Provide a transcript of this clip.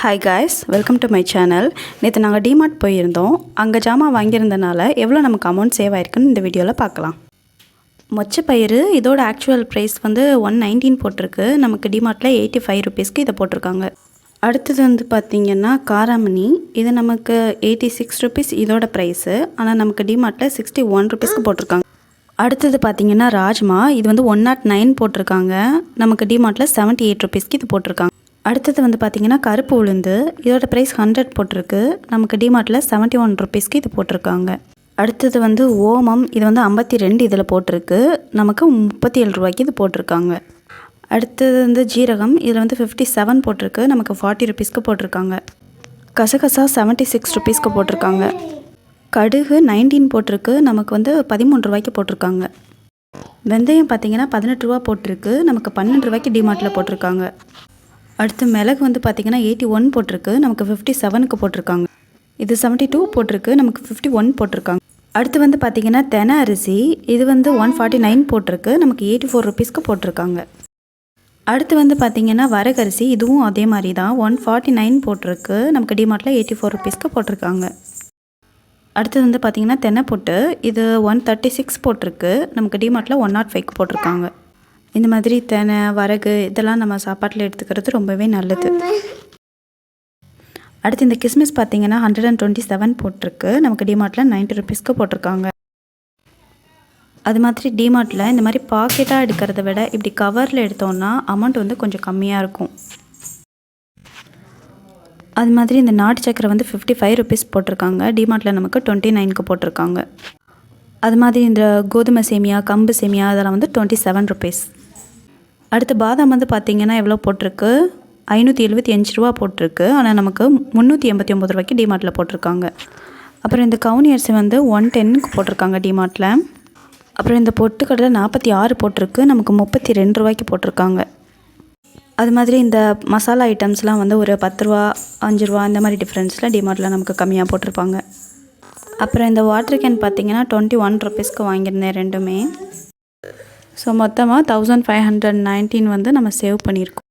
Hi guys welcome to my channel நேற்று நாங்கள் DMart போயிருந்தோம். அங்கே ஜாமான் வாங்கியிருந்தனால எவ்வளோ நமக்கு அமௌண்ட் சேவ் ஆயிருக்குன்னு இந்த வீடியோவில் பார்க்கலாம். மொச்சப்பயிறு இதோட ஆக்சுவல் ப்ரைஸ் வந்து ஒன் நைன்டீன் போட்டிருக்கு. நமக்கு டிமார்ட்டில் எயிட்டி ஃபைவ் ருபீஸ்க்கு இதை போட்டிருக்காங்க. அடுத்தது வந்து பார்த்திங்கன்னா காராமணி. இது நமக்கு எயிட்டி சிக்ஸ் ருபீஸ் இதோட ப்ரைஸு ஆனால் நமக்கு டிமார்ட்டில் சிக்ஸ்டி ஒன் ருபீஸ்க்கு போட்டிருக்காங்க. அடுத்தது பார்த்திங்கன்னா ராஜ்மா. இது வந்து ஒன் நாட் நைன் போட்டிருக்காங்க. நமக்கு டிமார்ட்டில் செவன்ட்டி எயிட் ருபீஸ்க்கு இது போட்டிருக்காங்க. அடுத்தது வந்து பார்த்தீங்கன்னா கருப்பு உளுந்து. இதோட ப்ரைஸ் ஹண்ட்ரட் போட்டிருக்கு. நமக்கு டிமார்ட்டில் செவன்ட்டி ஒன் ருபீஸ்க்கு இது போட்டிருக்காங்க. அடுத்தது வந்து ஓமம். இது வந்து ஐம்பத்தி ரெண்டு இதில் போட்டிருக்கு. நமக்கு முப்பத்தி ஏழு ரூபாய்க்கு இது போட்டிருக்காங்க. அடுத்தது வந்து ஜீரகம். இதில் வந்து ஃபிஃப்டி செவன் போட்டிருக்கு. நமக்கு ஃபார்ட்டி ருபீஸ்க்கு போட்டிருக்காங்க. கசகசா செவன்ட்டி சிக்ஸ் ருபீஸ்க்கு போட்டிருக்காங்க. கடுகு நைன்டீன் போட்டிருக்கு. நமக்கு வந்து பதிமூணு ரூபாய்க்கு போட்டிருக்காங்க. வெந்தயம் பார்த்தீங்கன்னா பதினெட்டு ரூபா போட்டிருக்கு. நமக்கு பன்னெண்டு ரூபாய்க்கு டிமார்ட்டில் போட்டிருக்காங்க. அடுத்து மிளகு வந்து பார்த்தீங்கன்னா எயிட்டி ஒன் போட்டிருக்கு. நமக்கு ஃபிஃப்டி செவனுக்கு போட்டிருக்காங்க. இது செவன்ட்டி டூ போட்டிருக்கு. நமக்கு ஃபிஃப்டி ஒன் போட்டிருக்காங்க. அடுத்து வந்து பார்த்தீங்கன்னா தென அரிசி. இது வந்து ஒன் ஃபார்ட்டி நைன் போட்டிருக்கு. நமக்கு எயிட்டி ஃபோர் ருபீஸ்க்கு போட்டிருக்காங்க. அடுத்து வந்து பார்த்திங்கன்னா வரகரிசி இதுவும் அதே மாதிரி தான் ஒன் ஃபார்ட்டி நைன் போட்டிருக்கு. நமக்கு டிமார்ட்டில் எயிட்டி ஃபோர் ருபீஸ்க்கு போட்டிருக்காங்க. அடுத்தது வந்து பார்த்திங்கன்னா தென்னை தென்னைப்பொட்டு இது ஒன் தேர்ட்டி சிக்ஸ் போட்டிருக்கு. நமக்கு டிமார்ட்டில் ஒன் நாட் ஃபைவ்க்கு போட்டிருக்காங்க. இந்த மாதிரி தெனை வரகு இதெல்லாம் நம்ம சாப்பாட்டில் எடுத்துக்கிறது ரொம்பவே நல்லது. அடுத்து இந்த கிஸ்மிஸ் பார்த்தீங்கன்னா ஹண்ட்ரட் அண்ட் டுவெண்ட்டி செவன் போட்டிருக்கு. நமக்கு டிமார்ட்டில் நைன்ட்டி ருபீஸ்க்கு போட்டிருக்காங்க. அது மாதிரி டிமார்ட்டில் இந்த மாதிரி பாக்கெட்டாக எடுக்கிறத விட இப்படி கவரில் எடுத்தோம்னா அமௌண்ட் வந்து கொஞ்சம் கம்மியாக இருக்கும். அது மாதிரி இந்த நாட்டு சக்கரை வந்து ஃபிஃப்டி ஃபைவ் ருபீஸ் போட்டிருக்காங்க. டிமார்ட்டில் நமக்கு டுவெண்ட்டி நைனுக்கு போட்டிருக்காங்க. அது மாதிரி இந்த கோதுமை சேமியா கம்பு சேமியா அதெல்லாம் வந்து டுவெண்ட்டி செவன் ருபீஸ் அடுத்து பாதாம் வந்து பார்த்திங்கன்னா எவ்வளோ போட்டிருக்கு? ஐநூற்றி எழுபத்தி அஞ்சு ரூபா போட்டிருக்கு. ஆனால் நமக்கு முந்நூற்றி எண்பத்தி ஒம்பது ரூபாய்க்கு டிமார்ட்டில் போட்டிருக்காங்க. அப்புறம் இந்த கவுனி அரிசி வந்து ஒன் டென்னுக்கு போட்டிருக்காங்க டிமார்ட்டில் அப்புறம் இந்த பொட்டுக்கடலை நாற்பத்தி ஆறு போட்டிருக்கு. நமக்கு முப்பத்தி ரெண்டு ரூபாய்க்கு போட்டிருக்காங்க. அது மாதிரி இந்த மசாலா ஐட்டம்ஸ்லாம் வந்து ஒரு பத்து ரூபா அஞ்சு ரூபா இந்த மாதிரி டிஃப்ரென்ஸில் டிமார்ட்டில் நமக்கு கம்மியாக போட்டிருப்பாங்க. அப்புறம் இந்த வாட்டர் கேன் பார்த்தீங்கன்னா டுவெண்ட்டி ஒன் ருபீஸ்க்கு வாங்கியிருந்தேன் ரெண்டுமே. ஸோ மொத்தமாக தௌசண்ட் ஃபைவ் ஹண்ட்ரட் நைன்டீன் வந்து நம்ம சேவ் பண்ணியிருக்கோம்.